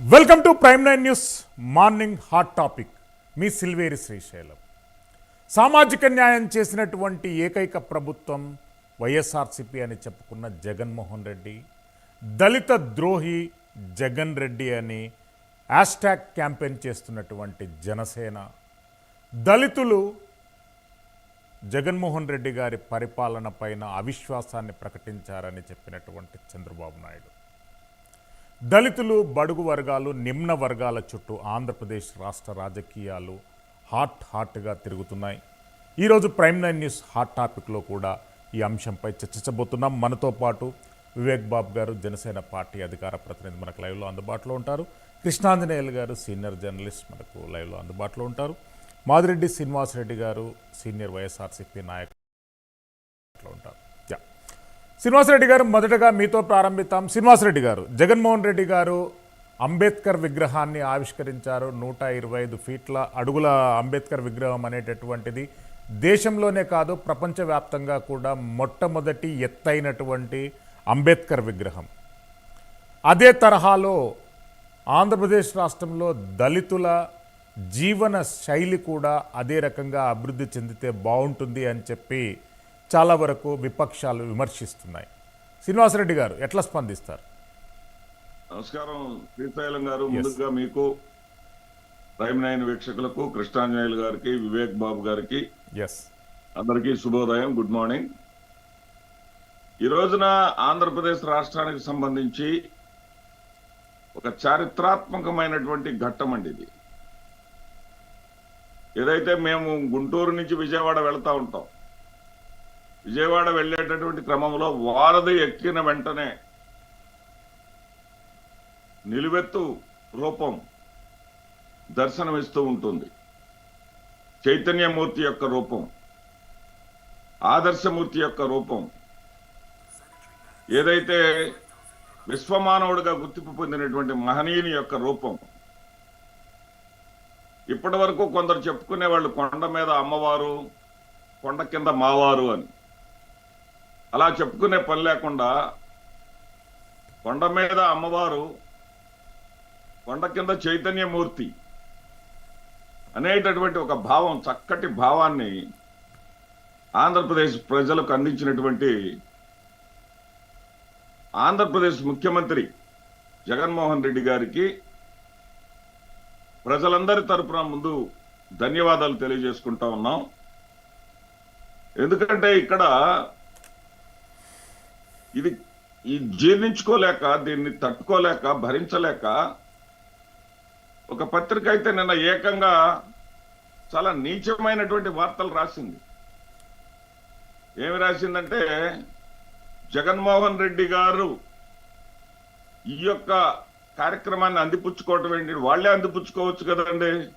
Welcome to Prime Nine News morning hot topic. మీ సిల్వేరి శ్రీశైలం. సామాజిక న్యాయం చేసినటువంటి ఏకైక ప్రభుత్వం వైఎస్ఆర్సిపి అని చెప్పుకున్న జగన్మోహన్ రెడ్డి దళిత ద్రోహి జగన్ రెడ్డి అని హ్యాష్ట్యాగ్ క్యాంపెయిన్ చేస్తున్నటువంటి జనసేన దళితులు జగన్మోహన్ రెడ్డి గారి పరిపాలన పైన అవిశ్వాసాన్ని ప్రకటించారని చెప్పినటువంటి చంద్రబాబు నాయుడు. దళితులు బడుగు వర్గాలు నిమ్న వర్గాల చుట్టూ ఆంధ్రప్రదేశ్ రాష్ట్ర రాజకీయాలు హాట్ హాట్గా తిరుగుతున్నాయి. ఈరోజు ప్రైమ్ నైన్ న్యూస్ హాట్ టాపిక్లో కూడా ఈ అంశంపై చర్చించబోతున్నాం. మనతో పాటు వివేక్ బాబు గారు జనసేన పార్టీ అధికార ప్రతినిధి మనకు లైవ్లో అందుబాటులో ఉంటారు. కృష్ణాంజనేయులు గారు సీనియర్ జర్నలిస్ట్ మనకు లైవ్లో అందుబాటులో ఉంటారు. మాదిరెడ్డి శ్రీనివాసరెడ్డి గారు సీనియర్ వైఎస్ఆర్సీపీ నాయకులు శ్రీనివాసరెడ్డి గారు మొదటగా మీతో ప్రారంభిస్తాం శ్రీనివాసరెడ్డి గారు జగన్మోహన్ రెడ్డి గారు అంబేద్కర్ విగ్రహాన్ని ఆవిష్కరించారు. నూట ఇరవై ఐదు ఫీట్ల అడుగుల అంబేద్కర్ విగ్రహం అనేటటువంటిది దేశంలోనే కాదు ప్రపంచవ్యాప్తంగా కూడా మొట్టమొదటి ఎత్తైనటువంటి అంబేద్కర్ విగ్రహం. అదే తరహాలో ఆంధ్రప్రదేశ్ రాష్ట్రంలో దళితుల జీవన శైలి కూడా అదే రకంగా అభివృద్ధి చెందితే బాగుంటుంది అని చెప్పి చాలా వరకు విపక్షాలు విమర్శిస్తున్నాయి. శ్రీనివాసరెడ్డి గారు ఎట్లా స్పందిస్తారు? నమస్కారం శ్రీశైలం గారు. ముందుగా మీకు ప్రైమ్ నైన్ వీక్షకులకు కృష్ణాంజనేయులు గారికి వివేక్ బాబు గారికి ఎస్ అందరికీ శుభోదయం గుడ్ మార్నింగ్. ఈ రోజున ఆంధ్రప్రదేశ్ రాష్ట్రానికి సంబంధించి ఒక చారిత్రాత్మకమైనటువంటి ఘట్టం అండి ఇది. ఏదైతే మేము గుంటూరు నుంచి విజయవాడ వెళ్తా ఉంటాం విజయవాడ వెళ్ళేటటువంటి క్రమంలో వారధి ఎక్కిన వెంటనే నిలువెత్తు రూపం దర్శనమిస్తూ ఉంటుంది. చైతన్యమూర్తి యొక్క రూపం ఆదర్శమూర్తి యొక్క రూపం ఏదైతే విశ్వమానవుడిగా గుర్తింపు పొందినటువంటి మహనీయుని యొక్క రూపం ఇప్పటి వరకు కొందరు చెప్పుకునే వాళ్ళు కొండ మీద అమ్మవారు కొండ కింద మావారు అని. అలా చెప్పుకునే పని లేకుండా కొండ మీద అమ్మవారు కొండ కింద చైతన్యమూర్తి అనేటటువంటి ఒక భావం చక్కటి భావాన్ని ఆంధ్రప్రదేశ్ ప్రజలకు అందించినటువంటి ఆంధ్రప్రదేశ్ ముఖ్యమంత్రి జగన్మోహన్ రెడ్డి గారికి ప్రజలందరి తరపున ముందు ధన్యవాదాలు తెలియజేసుకుంటా ఉన్నాం. ఎందుకంటే ఇక్కడ ఇది ఈ జీర్ణించుకోలేక దీన్ని తట్టుకోలేక భరించలేక ఒక పత్రిక అయితే నిన్న ఏకంగా చాలా నీచమైనటువంటి వార్తలు రాసింది. ఏమి రాసిందంటే జగన్మోహన్ రెడ్డి గారు ఈ యొక్క కార్యక్రమాన్ని అందిపుచ్చుకోవటం ఏంటి? వాళ్ళే అందిపుచ్చుకోవచ్చు కదండి.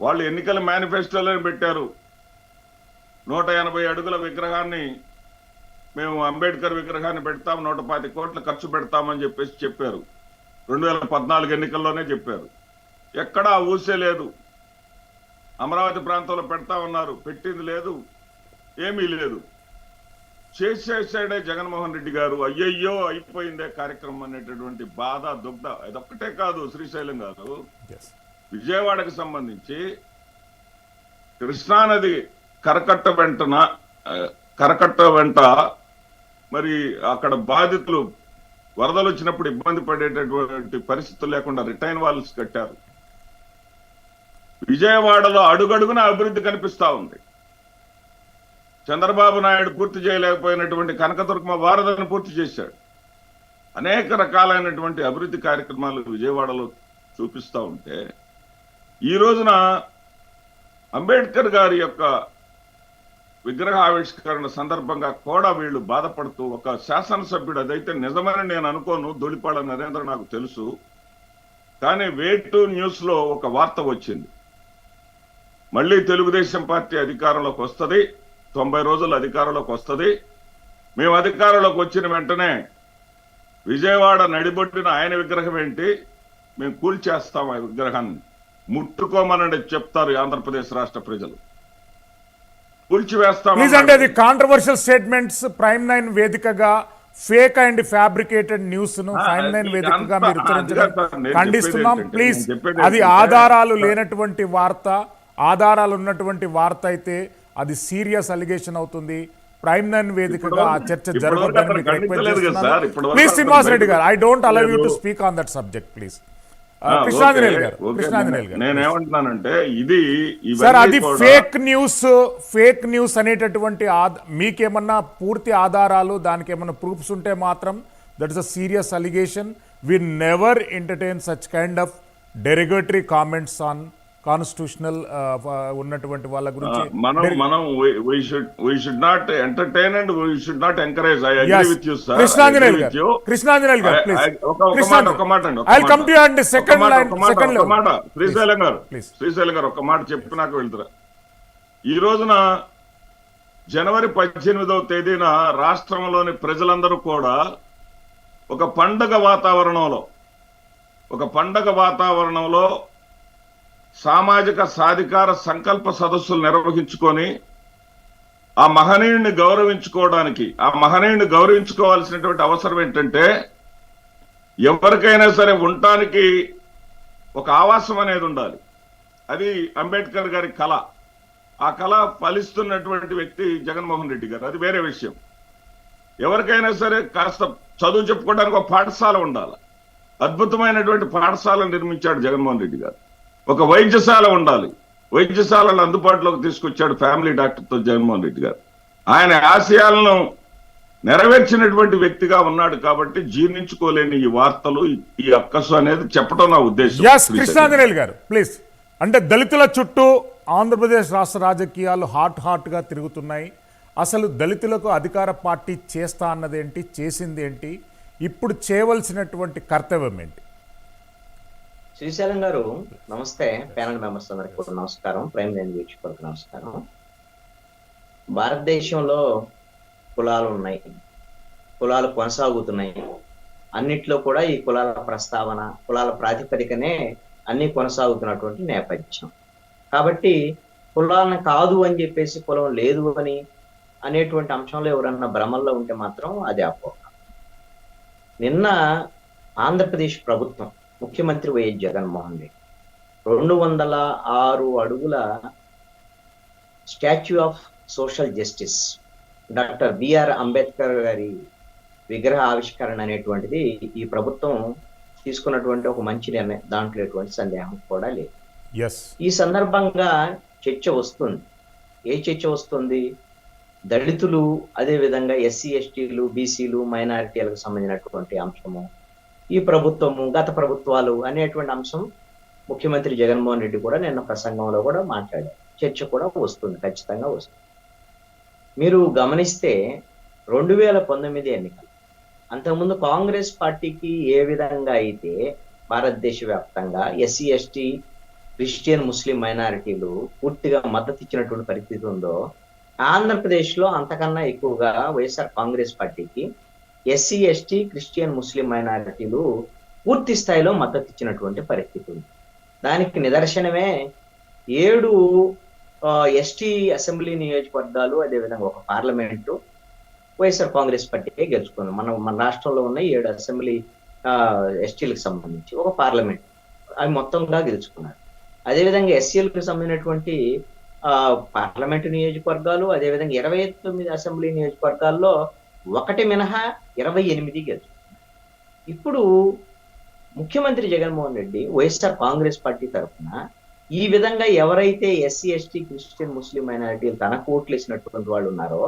వాళ్ళు ఎన్నికల మేనిఫెస్టోలో పెట్టారు. నూట ఎనభై అడుగుల విగ్రహాన్ని మేము అంబేద్కర్ విగ్రహాన్ని పెడతాం నూట పాతి కోట్లు ఖర్చు పెడతామని చెప్పేసి చెప్పారు. రెండు వేల పద్నాలుగు ఎన్నికల్లోనే చెప్పారు. ఎక్కడా ఊసే లేదు. అమరావతి ప్రాంతంలో పెడతా ఉన్నారు. పెట్టింది లేదు. ఏమీ లేదు. చేసేసాడే జగన్మోహన్ రెడ్డి గారు. అయ్యయ్యో అయిపోయిందే కార్యక్రమం అనేటటువంటి బాధ దుగ్ధ. ఇదొక్కటే కాదు శ్రీశైలం గారు. విజయవాడకు సంబంధించి కృష్ణానది కరకట్ట వెంటన కరకట్ట వెంట మరి అక్కడ బాధితులు వరదలు వచ్చినప్పుడు ఇబ్బంది పడేటటువంటి పరిస్థితులు లేకుండా రిటైన్ వాల్స్ కట్టారు. విజయవాడలో అడుగడుగున అభివృద్ధి కనిపిస్తా ఉంది. చంద్రబాబు నాయుడు పూర్తి చేయలేకపోయినటువంటి కనకదుర్గమ వారధను పూర్తి చేశాడు. అనేక రకాలైనటువంటి అభివృద్ధి కార్యక్రమాలు విజయవాడలో చూపిస్తా ఉంటే ఈ రోజున అంబేద్కర్ గారి యొక్క విగ్రహ ఆవిష్కరణ సందర్భంగా కూడా వీళ్ళు బాధపడుతూ ఒక శాసనసభ్యుడు అదైతే నిజమని నేను అనుకోను దొలిపాడ నరేంద్ర నాకు తెలుసు. కానీ వేటు న్యూస్లో ఒక వార్త వచ్చింది. మళ్ళీ తెలుగుదేశం పార్టీ అధికారంలోకి వస్తుంది తొంభై రోజులు అధికారంలోకి వస్తుంది. మేము అధికారంలోకి వచ్చిన వెంటనే విజయవాడ నడిబొట్టిన ఆయన విగ్రహం ఏంటి? మేము కూల్చేస్తాం ఆ విగ్రహాన్ని. ముట్టుకోమనండి చెప్తారు ఆంధ్రప్రదేశ్ రాష్ట్ర ప్రజలు. ప్లీజ్ అంటే అది కాంట్రవర్షియల్ స్టేట్మెంట్స్ ప్రైమ్ నైన్ వేదికగా ఫేక్ అండ్ ఫ్యాబ్రికేటెడ్ న్యూస్ను లైన్ అది వేదికగా మీరు నేను ఖండిస్తున్నాం. ప్లీజ్ నేను అది ఆధారాలు లేనటువంటి వార్త ఆధారాలు ఉన్నటువంటి వార్త అయితే అది సీరియస్ అలిగేషన్ అవుతుంది. ప్రైమ్ నైన్ వేదికగా ఆ చర్చ జరగొద్దని ప్లీజ్ శ్రీనివాస్ రెడ్డి గారు I don't allow you to. Speak on that subject please Krishnanjaneyulu okay, గారు ఓకే. కృష్ణాంజనేయులు గారు నేనేమంటున్నానంటే ఇది ఇవన్నీ సార్ అది కూడా- ఫేక్ న్యూస్ ఫేక్ న్యూస్ అనేటటువంటి మీకేమన్నా పూర్తి ఆధారాలు దానికి ఏమన్నా ప్రూఫ్స్ ఉంటే మాత్రం that is a serious allegation we never entertain such kind of derogatory comments on constitutional ఉన్నటువంటి వాళ్ళ ఆ, గురించి మనం మనం entertain and we should not encourage i agree Yes. with you sir I Krishnanjaneyulu agree with గారు. కృష్ణాంజనేయులు గారు ప్లీజ్ ఒక- మాట ఒక మాట అండి ఐ. కమ్ టు అండ్ ఒక సెకండ్ లైన్ సెకండ్ ఒక మాట శ్రీశైలం గారు. శ్రీశైలం గారు ఒక మాట చెప్పి నాకు వెళ్తురా ఈ రోజున జనవరి పద్దెనిమిదవ తేదీన రాష్ట్రంలోని ప్రజలందరూ కూడా ఒక పండగ వాతావరణంలో ఒక పండగ వాతావరణంలో సామాజిక సాధికార సంకల్ప సదస్సులు నిర్వహించుకొని ఆ మహనీయుడిని గౌరవించుకోవడానికి ఆ మహనీయుడిని గౌరవించుకోవాల్సినటువంటి అవసరం ఏంటంటే ఎవరికైనా సరే ఉండటానికి ఒక ఆవాసం అనేది ఉండాలి. అది అంబేద్కర్ గారి కళ. ఆ కళ ఫలిస్తున్నటువంటి వ్యక్తి జగన్మోహన్ రెడ్డి గారు. అది వేరే విషయం. ఎవరికైనా సరే కాస్త చదువు చెప్పుకోవడానికి ఒక పాఠశాల ఉండాలి. అద్భుతమైనటువంటి పాఠశాల నిర్మించాడు జగన్మోహన్ రెడ్డి గారు. ఒక వైద్యశాల ఉండాలి. వైద్యశాలను అందుబాటులోకి తీసుకొచ్చాడు ఫ్యామిలీ డాక్టర్తో జగన్మోహన్ రెడ్డి గారు. ఆయన ఆశయాలను నెరవేర్చినటువంటి వ్యక్తిగా ఉన్నాడు కాబట్టి జీర్ణించుకోలేని ఈ వార్తలు ఈ- అక్కసు అనేది చెప్పడం నా ఉద్దేశం. కృష్ణాంజనేయులు గారు ప్లీజ్ అంటే దళితుల చుట్టూ ఆంధ్రప్రదేశ్ రాష్ట్ర రాజకీయాలు హాట్ హాట్గా తిరుగుతున్నాయి. అసలు దళితులకు అధికార పార్టీ చేస్తా అన్నదేంటి చేసింది ఏంటి ఇప్పుడు చేయవలసినటువంటి కర్తవ్యం ఏంటి? శ్రీశైలం గారు నమస్తే. ప్యానల్ మెంబర్స్ అందరికి కూడా నమస్కారం. ప్రైమ్ లైన్ వీక్షకులకు నమస్కారం. భారతదేశంలో కులాలు ఉన్నాయి. కులాలు కొనసాగుతున్నాయి. అన్నిట్లో కూడా ఈ కులాల ప్రస్తావన కులాల ప్రాతిపదికనే అన్ని కొనసాగుతున్నటువంటి నేపథ్యం. కాబట్టి కులాలను కాదు అని చెప్పేసి కులం లేదు అని అనేటువంటి అంశంలో ఎవరన్నా భ్రమల్లో ఉంటే మాత్రం అది అపోహ. నిన్న ఆంధ్రప్రదేశ్ ప్రభుత్వం ముఖ్యమంత్రి వైఎస్ జగన్మోహన్ రెడ్డి. రెండు వందల ఆరు అడుగుల statue of social justice doctor BR Ambedkar గారి విగ్రహ ఆవిష్కరణ అనేటువంటిది ఈ ప్రభుత్వం తీసుకున్నటువంటి ఒక మంచి నిర్ణయం దాంట్లో ఎటువంటి సందేహం కూడా లేదు. ఈ సందర్భంగా చర్చ వస్తుంది. ఏ చర్చ వస్తుంది? దళితులు అదే విధంగా ఎస్సీ ఎస్టీలు బీసీలు మైనారిటీలకు సంబంధించినటువంటి అంశము ఈ ప్రభుత్వము గత ప్రభుత్వాలు అనేటువంటి అంశం ముఖ్యమంత్రి జగన్మోహన్ రెడ్డి కూడా నిన్న ప్రసంగంలో కూడా మాట్లాడారు. చర్చ కూడా వస్తుంది ఖచ్చితంగా వస్తుంది. మీరు గమనిస్తే రెండు వేల పంతొమ్మిది ఎన్నికలు. అంతకుముందు కాంగ్రెస్ పార్టీకి ఏ విధంగా అయితే భారతదేశ వ్యాప్తంగా ఎస్సీ ఎస్టీ క్రిస్టియన్ ముస్లిం మైనారిటీలు పూర్తిగా మద్దతు ఇచ్చినటువంటి పరిస్థితి ఉందో ఆంధ్రప్రదేశ్లో అంతకన్నా ఎక్కువగా వైఎస్ఆర్ కాంగ్రెస్ పార్టీకి ఎస్సీ ఎస్టీ క్రిస్టియన్ ముస్లిం మైనారిటీలు పూర్తి స్థాయిలో మద్దతు ఇచ్చినటువంటి పరిస్థితి ఉంది. దానికి నిదర్శనమే ఏడు ఎస్టీ అసెంబ్లీ నియోజకవర్గాలు అదేవిధంగా ఒక పార్లమెంటు వైఎస్ఆర్ కాంగ్రెస్ పార్టీకే గెలుచుకుంది. మనం మన రాష్ట్రంలో ఉన్న ఏడు అసెంబ్లీ ఎస్టీలకు సంబంధించి ఒక పార్లమెంట్ అవి మొత్తంగా గెలుచుకున్నారు. అదేవిధంగా ఎస్సీలకు సంబంధించినటువంటి పార్లమెంటు నియోజకవర్గాలు అదేవిధంగా ఇరవై తొమ్మిది అసెంబ్లీ నియోజకవర్గాల్లో ఒకటి మినహా ఇరవై ఎనిమిది గెలుచుకున్నారు ఇప్పుడు ముఖ్యమంత్రి Jaganmohan Reddy YSR Congress party తరఫున ఈ విధంగా ఎవరైతే ఎస్సీ ఎస్టీ క్రిస్టియన్ ముస్లిం మైనారిటీలు తనకు ఓట్లు వేసినటువంటి వాళ్ళు ఉన్నారో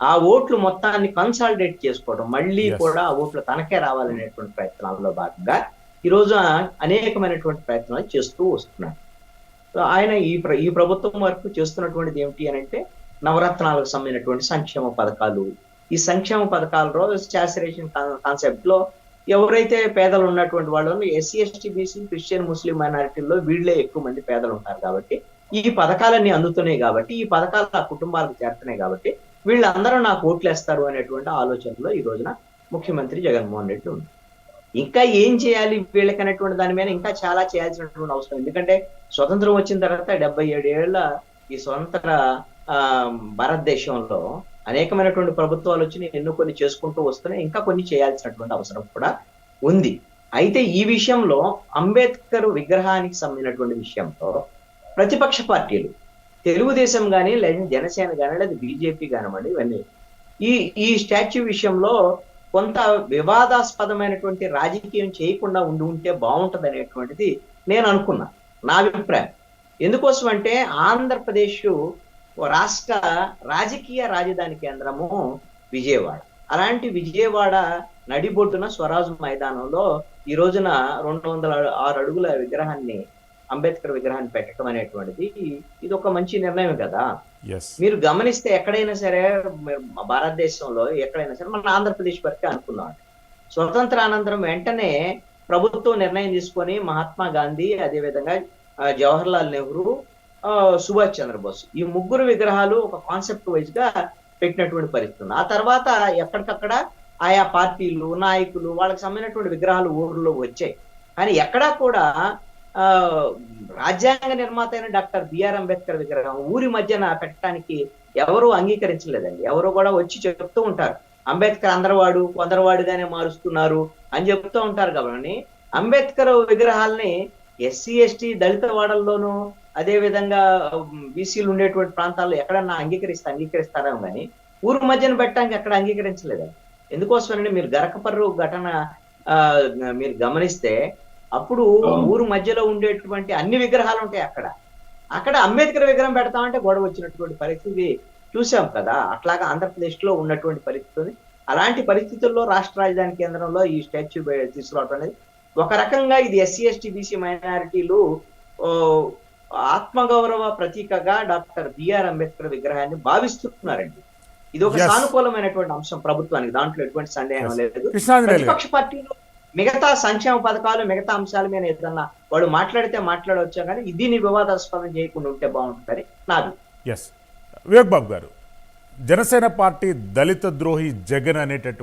ఆ ఓట్లు మొత్తాన్ని కన్సాలిడేట్ చేసుకోవడం మళ్ళీ. కూడా ఆ ఓట్లు తనకే రావాలనేటువంటి ప్రయత్నాల్లో భాగంగా ఈ రోజు అనేకమైనటువంటి ప్రయత్నాలు చేస్తూ వస్తున్నారు ఆయన ఈ ప్ర- ఈ ప్రభుత్వం వరకు చేస్తున్నటువంటిది ఏమిటి అని అంటే నవరత్నాలకు సంబంధించినటువంటి సంక్షేమ పథకాలు ఈ సంక్షేమ పథకాలలో శాచురేషన్ కాన్సెప్ట్లో ఎవరైతే పేదలు ఉన్నటువంటి వాళ్ళు SC ST BC Christian Muslim మైనారిటీల్లో వీళ్ళే ఎక్కువ మంది పేదలు ఉంటారు కాబట్టి ఈ పథకాలన్నీ అందుతున్నాయి కాబట్టి ఈ పథకాలు ఆ కుటుంబాలకు చేరుతున్నాయి కాబట్టి వీళ్ళందరూ నాకు ఓట్లేస్తారు అనేటువంటి ఆలోచనలో ఈ రోజున ముఖ్యమంత్రి జగన్మోహన్ రెడ్డి ఉంది ఇంకా ఏం చేయాలి వీళ్ళకి అనేటువంటి దాని మీద ఇంకా చాలా చేయాల్సినటువంటి అవసరం ఎందుకంటే స్వతంత్రం వచ్చిన తర్వాత డెబ్బై ఏడు ఏళ్ళ ఈ స్వతంత్ర ఆ, భారతదేశంలో అనేకమైనటువంటి ప్రభుత్వాలు వచ్చి ఎన్నో కొన్ని చేసుకుంటూ వస్తున్నాయి ఇంకా కొన్ని చేయాల్సినటువంటి అవసరం కూడా ఉంది. అయితే ఈ విషయంలో అంబేద్కర్ విగ్రహానికి సంబంధించినటువంటి విషయంతో ప్రతిపక్ష పార్టీలు తెలుగుదేశం కానీ లేదా జనసేన కానీ లేదా బీజేపీ కానివ్వండి ఇవన్నీ. ఈ ఈ స్టాచ్యూ విషయంలో కొంత వివాదాస్పదమైనటువంటి రాజకీయం చేయకుండా ఉండి ఉంటే బాగుంటుంది అనేటువంటిది నేను అనుకున్నా. నా అభిప్రాయం. ఎందుకోసం అంటే ఆంధ్రప్రదేశ్ రాష్ట్ర రాజకీయ రాజధాని కేంద్రము విజయవాడ. అలాంటి విజయవాడ నడిబొడ్డున స్వరాజు మైదానంలో ఈ రోజున రెండు వందల ఆరు అడుగుల విగ్రహాన్ని అంబేద్కర్ విగ్రహాన్ని పెట్టడం అనేటువంటిది ఇది ఒక మంచి నిర్ణయం కదా. మీరు గమనిస్తే ఎక్కడైనా సరే భారతదేశంలో ఎక్కడైనా సరే మన ఆంధ్రప్రదేశ్ వరకే అనుకుందాం. స్వతంత్ర అనంతరం వెంటనే ప్రభుత్వం నిర్ణయం తీసుకొని మహాత్మా గాంధీ అదేవిధంగా ఆ, జవహర్ లాల్ నెహ్రూ సుభాష్ చంద్రబోస్. ఈ ముగ్గురు విగ్రహాలు ఒక కాన్సెప్ట్ వైజ్గా పెట్టినటువంటి పరిస్థితి ఉంది. ఆ తర్వాత ఎక్కడికక్కడ ఆయా పార్టీలు నాయకులు వాళ్ళకి సంబంధించినటువంటి విగ్రహాలు ఊర్లో వచ్చాయి. కానీ ఎక్కడా కూడా ఆ రాజ్యాంగ నిర్మాత అయిన డాక్టర్ బిఆర్ అంబేద్కర్ విగ్రహం ఊరి మధ్యన పెట్టడానికి ఎవరు అంగీకరించలేదండి. ఎవరు కూడా వచ్చి చెప్తూ ఉంటారు. అంబేద్కర్ అందరవాడు కొందరవాడుగానే మారుస్తున్నారు అని చెప్తూ ఉంటారు కాబట్టి అంబేద్కర్ విగ్రహాలని ఎస్సీ ఎస్టీ దళిత వాడల్లోనూ అదే విధంగా బీసీలు ఉండేటువంటి ప్రాంతాల్లో ఎక్కడన్నా అంగీకరిస్తే అంగీకరిస్తారేమో కానీ ఊరు మధ్యన పెట్టడానికి ఎక్కడ అంగీకరించలేదండి ఎందుకోసమని మీరు గరకపర్రు ఘటన ఆ, మీరు గమనిస్తే అప్పుడు. ఊరు మధ్యలో ఉండేటువంటి అన్ని విగ్రహాలు ఉంటాయి అక్కడ అక్కడ అంబేద్కర్ విగ్రహం పెడతామంటే గొడవ వచ్చినటువంటి పరిస్థితి చూసాం కదా అట్లాగా ఆంధ్రప్రదేశ్లో ఉన్నటువంటి పరిస్థితి. అలాంటి పరిస్థితుల్లో రాష్ట్ర రాజధాని కేంద్రంలో ఈ స్టాచ్యూ తీసుకురావడం అనేది ఒక రకంగా ఇది ఎస్సీ ఎస్టీ బీసీ మైనారిటీలు ఓ, ఆత్మగౌరవ ప్రతీకగా డాక్టర్ బిఆర్ అంబేద్కర్ విగ్రహాన్ని భావిస్తున్నారండి. ఇది ఒక. సానుకూలమైనటువంటి అంశం ప్రభుత్వానికి దాంట్లో ఎటువంటి సందేహం. లేదు. ప్రతిపక్ష పార్టీలు మిగతా సంక్షేమ పథకాలు మిగతా అంశాల మీద ఏదన్నా వాడు మాట్లాడితే మాట్లాడవచ్చు కానీ దీన్ని వివాదాస్పదం చేయకుండా ఉంటే బాగుంటుందని నాది ఎస్ వివేక్ బాబు గారు జనసేన పార్టీ దళిత ద్రోహి జగన్ అనేటటువంటి